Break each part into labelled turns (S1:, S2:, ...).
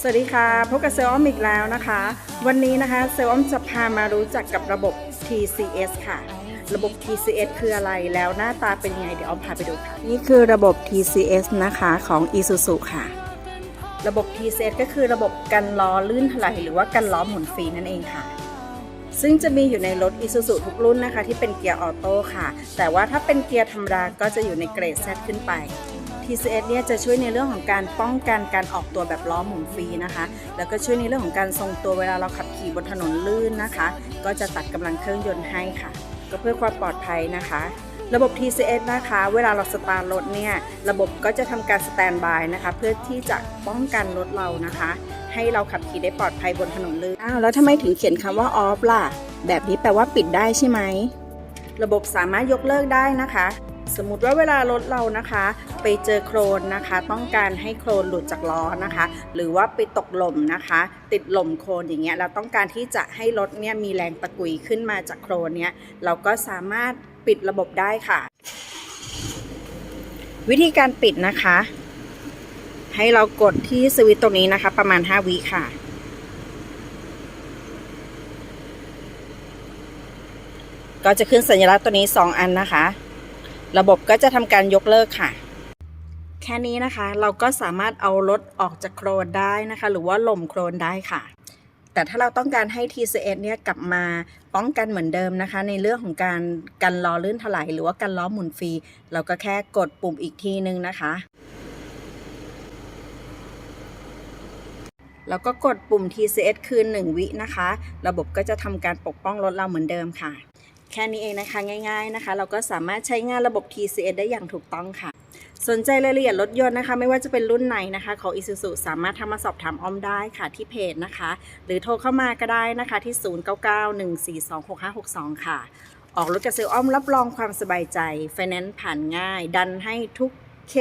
S1: สวัสดีค่ะพบกับเซลล์อ้อมอีกแล้วนะคะ วันนี้นะคะเซลล์อ้อมจะพามารู้จักกับระบบ TCS ค่ะ ระบบ TCS คืออะไรแล้วหน้าตาเป็นยังไงเดี๋ยวอ้อมพาไปดูค่ะ นี่คือระบบ TCS นะคะของ Isuzu ค่ะ ระบบ TCS ก็คือระบบกันล้อลื่นถลายหรือว่ากันล้อหมุนฟรีนั่นเองค่ะ ซึ่งจะมีอยู่ในรถ Isuzu ทุกรุ่นนะคะ ที่เป็นเกียร์ออโต้ค่ะ แต่ว่าถ้าเป็นเกียร์ธรรมดาก็จะอยู่ในเกรด Z ขึ้นไป TCS เนี่ยจะช่วยในเรื่องของการป้องกันการออกตัวแบบล้อหมุนฟรีนะคะ แล้วก็ช่วยในเรื่องของการทรงตัวเวลาเราขับขี่บนถนนลื่นนะคะ ก็จะตัดกำลังเครื่องยนต์ให้ค่ะ ก็เพื่อความปลอดภัยนะคะระบบ TCS นะคะ เวลาเราสตาร์ทรถเนี่ย ระบบก็จะทำการสแตนบายนะคะ เพื่อที่จะป้องกันรถเรานะคะ ให้เราขับขี่ได้ปลอดภัยบนถนนลื่น อ้าว แล้วทำไมถึงเขียนคำว่า off ล่ะ แบบนี้แปลว่าปิดได้ใช่ไหม ระบบสามารถยกเลิกได้นะคะ สมมติว่าเวลารถเรานะคะ ไปเจอโครนนะคะ ต้องการให้โครนหลุดจากล้อนะคะ หรือว่าไปตกหล่มนะคะ ติดหล่มโครนอย่างเงี้ยเราต้องการที่จะให้รถเนี่ยมีแรงตะกุยขึ้นมาจากโครนเนี่ยเราก็สามารถปิดระบบได้ค่ะ วิธีการปิดนะคะ ให้เรากดที่สวิตตรงนี้นะคะ ประมาณ 5 วิค่ะก็จะขึ้นสัญลักษณ์ตัวนี้ 2 อันนะคะ ระบบก็จะทำการยกเลิกค่ะ แค่นี้นะคะเราก็สามารถเอารถออกจากโครนได้นะคะ หรือว่าหล่มโครนได้ค่ะ แต่ถ้าเราต้องการให้ TCS เนี่ยกลับมาป้องกันเหมือนเดิมนะคะ ในเรื่องของการกันล้อลื่นถลายหรือว่ากันล้อหมุนฟรี เราก็แค่กดปุ่มอีกทีนึงนะคะแล้วก็กดปุ่ม TCS คืน 1 วินะคะ ระบบก็จะทำการปกป้องรถเราเหมือนเดิมค่ะ ค่นี้เองนะคะง่าย ๆนะคะ เราก็สามารถใช้งานระบบ TCS ได้อย่างถูกต้องค่ะ สนใจรายละเอียดรถยนต์นะคะ ไม่ว่าจะเป็นรุ่นไหนนะคะ ของ Isuzu สามารถทำมาสอบถามอ้อมได้ค่ะที่เพจนะคะ หรือโทรเข้ามาก็ได้นะคะที่ 0991426562 ค่ะ ออกรถกับเซลอ้อมรับรองความสบายใจไฟแนนซ์ผ่านง่าย ดันให้ทุกเค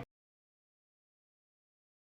S1: ส